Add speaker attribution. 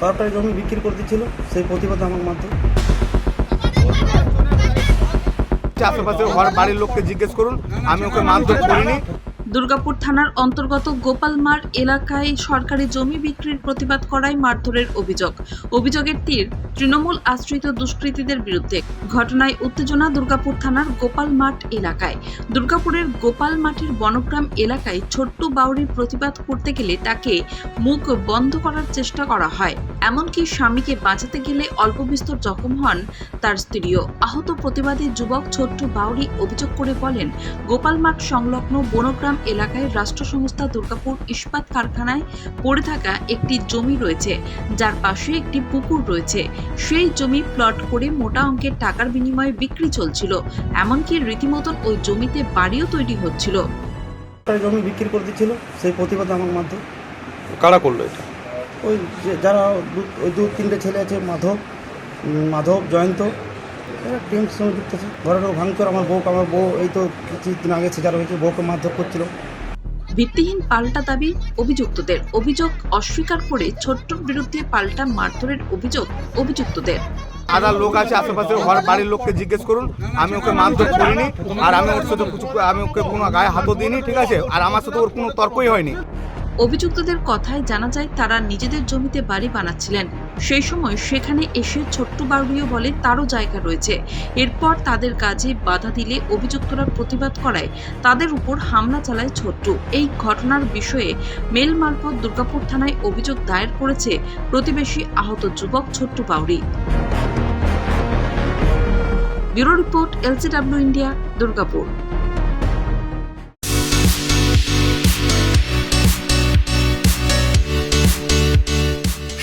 Speaker 1: সরকারি জমি বিক্রি করে দিচ্ছিল সেই প্রতিবাদে আমার মাধ্যমে।
Speaker 2: আশেপাশে বাড়ির লোককে জিজ্ঞেস করুন আমি ওকে মারধর করিনি।
Speaker 3: দুর্গাপুর থানার অন্তর্গত গোপালমার এলাকায় সরকারি জমি বিক্রির প্রতিবাদ করায় মারধরের অভিযোগ। অভিযোগের তীর তৃণমূল আশ্রিত দুষ্কৃতীদের বিরুদ্ধে। ঘটনায় উত্তেজনা দুর্গাপুর থানার গোপালমাঠ এলাকায়। দুর্গাপুরের গোপাল মাঠের বনগ্রাম এলাকায় ছোট্ট বাউরির প্রতিবাদ করতে গেলে তাকে মুখ বন্ধ করার চেষ্টা করা হয়। এমনকি স্বামীকে বাঁচাতে গেলে অল্প বিস্তর জখম হন তার স্ত্রীও। আহত প্রতিবাদী যুবক ছোট্ট বাউরি অভিযোগ করে বলেন গোপালমাঠ সংলগ্ন বনগ্রাম এলাকায় রাষ্ট্র সংস্থা দুর্গাপুর ইস্পাত কারখানায় পড়ে থাকা একটি জমি রয়েছে যার পাশে একটি পুকুর রয়েছে। সেই জমি প্লট করে মোটা অঙ্কের টাকার বিনিময়ে বিক্রি চলছিল এমনকি রীতিমতন ওই জমিতে বাড়িও তৈরি হচ্ছিল।
Speaker 1: জমি বিক্রি করে দিচ্ছিল সেই প্রতিবাদ আমার মাধ্যমে।
Speaker 2: কারা করল এটা?
Speaker 1: ওই যে যারা দু- ওই দু তিনটে ছেলে আছে মাধব মাধব জয়ন্ত এরা টিমের সঙ্গে যুক্ত আছে। ঘরেরও ভাঙচুর আমার বউ আমার বউ এই তো কিছুদিন আগে সিজার হয়েছে বউকে মারধর করছিল।
Speaker 3: ভিত্তিহীন পাল্টা দাবি অভিযুক্তদের। অভিযোগ অস্বীকার করে ছোট্টর বিরুদ্ধে পাল্টা মারধরের অভিযোগ অভিযুক্তদের।
Speaker 2: আদার লোক আছে আশেপাশে ঘর বাড়ির লোককে জিজ্ঞেস করুন আমি ওকে মারধর করিনি আর আমি ওর সাথে কিছু আমি ওকে কোনো গায়ে হাতও দিইনি ঠিক আছে? আর আমার সাথে ওর কোনো তর্কই হয়নি।
Speaker 3: অভিযুক্তদের কথায় জানা যায়, তারা নিজেদের জমিতে বাড়ি বানাচ্ছিলেন। সেই সময় সেখানে এসে ছোট্ট বাউরিও বলে তারও জায়গা রয়েছে। এরপর তাদের কাজে বাধা দিলে অভিযুক্তরা প্রতিবাদ করায়, তাদের উপর হামলা চালায় ছোট্ট। এই ঘটনার বিষয়ে মেল মারফত দুর্গাপুর থানায় অভিযোগ দায়ের করেছে প্রতিবেশী আহত যুবক Chhotto Bauri bureau report, LCW India, Durgapur.